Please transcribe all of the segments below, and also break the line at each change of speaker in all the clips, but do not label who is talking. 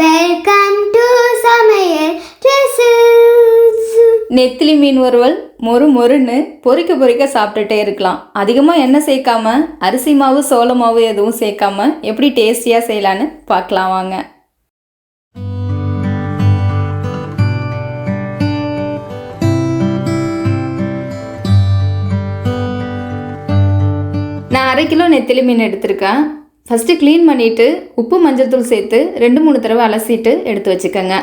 Welcome to சமையல் dresses
நெத்திலி மீன் வறுவல் மொறு மொறுன்னு பொறிக்க பொறிக்க சாப்பிட்டுட்டே இருக்கலாம். அதிகமாக என்ன சேர்க்காம? அரிசி மாவு சோள மாவு எதுவும் சேர்க்காம எப்படி டேஸ்டியாக செய்யலான்னு பார்க்கலாம் வாங்க. நான் அரை கிலோ நெத்திலி மீன் எடுத்திருக்கேன். ஃபஸ்ட்டு க்ளீன் பண்ணிவிட்டு உப்பு மஞ்சள்தூள் சேர்த்து ரெண்டு மூணு தடவை அலசிட்டு எடுத்து வச்சுக்கோங்க.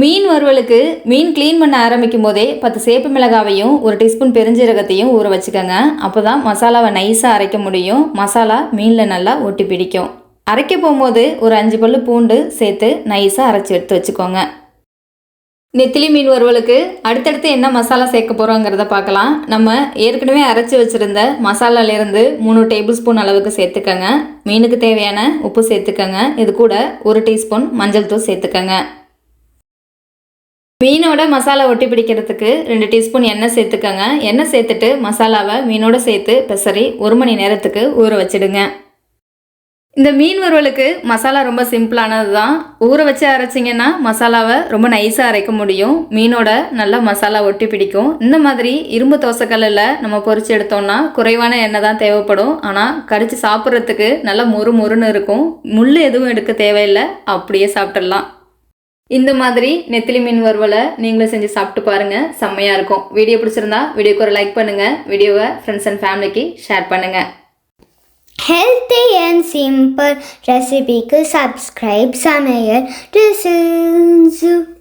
மீன் வறுவலுக்கு மீன் க்ளீன் பண்ண ஆரம்பிக்கும் போதே பத்து சேப்பு மிளகாவையும் ஒரு டீஸ்பூன் பெருஞ்சீரகத்தையும் ஊற வச்சுக்கோங்க. அப்போ தான் மசாலாவை நைஸாக அரைக்க முடியும். மசாலா மீனில் நல்லா ஒட்டி பிடிக்கும். அரைக்க போகும்போது ஒரு அஞ்சு பல் பூண்டு சேர்த்து நைஸாக அரைச்சி எடுத்து வச்சுக்கோங்க. நெத்திலி மீன் வறுவலுக்கு அடுத்தடுத்து என்ன மசாலா சேர்க்க போகிறோங்கிறத பார்க்கலாம். நம்ம ஏற்கனவே அரைச்சி வச்சுருந்த மசாலாலேருந்து மூணு டேபிள் ஸ்பூன் அளவுக்கு சேர்த்துக்கங்க. மீனுக்கு தேவையான உப்பு சேர்த்துக்கங்க. இது கூட ஒரு டீஸ்பூன் மஞ்சள் தூள் சேர்த்துக்கங்க. மீனோட மசாலா ஒட்டி பிடிக்கிறதுக்கு ரெண்டு டீஸ்பூன் எண்ணெய் சேர்த்துக்கங்க. எண்ணெய் சேர்த்துட்டு மசாலாவை மீனோட சேர்த்து பெசரி ஒரு மணி நேரத்துக்கு ஊற வச்சிடுங்க. இந்த மீன் வறுவலுக்கு மசாலா ரொம்ப சிம்பிளானது தான் ஊற வச்சு அரைச்சிங்கன்னா மசாலாவை ரொம்ப நைஸாக அரைக்க முடியும். மீனோட நல்லா மசாலா ஒட்டி பிடிக்கும். இந்த மாதிரி இரும்பு தோசைக்கல்லில் நம்ம பொறிச்சு எடுத்தோம்னா குறைவான எண்ணெய் தான் தேவைப்படும். ஆனால் கடித்து சாப்பிட்றதுக்கு நல்லா மொறு மொறுன்னு இருக்கும். முள் எதுவும் எடுக்க தேவையில்லை. அப்படியே சாப்பிட்றலாம் இந்த மாதிரி நெத்திலி மீன் வறுவலை நீங்களும் செஞ்சு சாப்பிட்டு பாருங்கள் செம்மையாக இருக்கும். வீடியோ பிடிச்சிருந்தா வீடியோக்கு ஒரு லைக் பண்ணுங்கள் வீடியோவை ஃப்ரெண்ட்ஸ் அண்ட் ஃபேமிலிக்கு ஷேர் பண்ணுங்கள்
health simple recipe subscribe Samayar to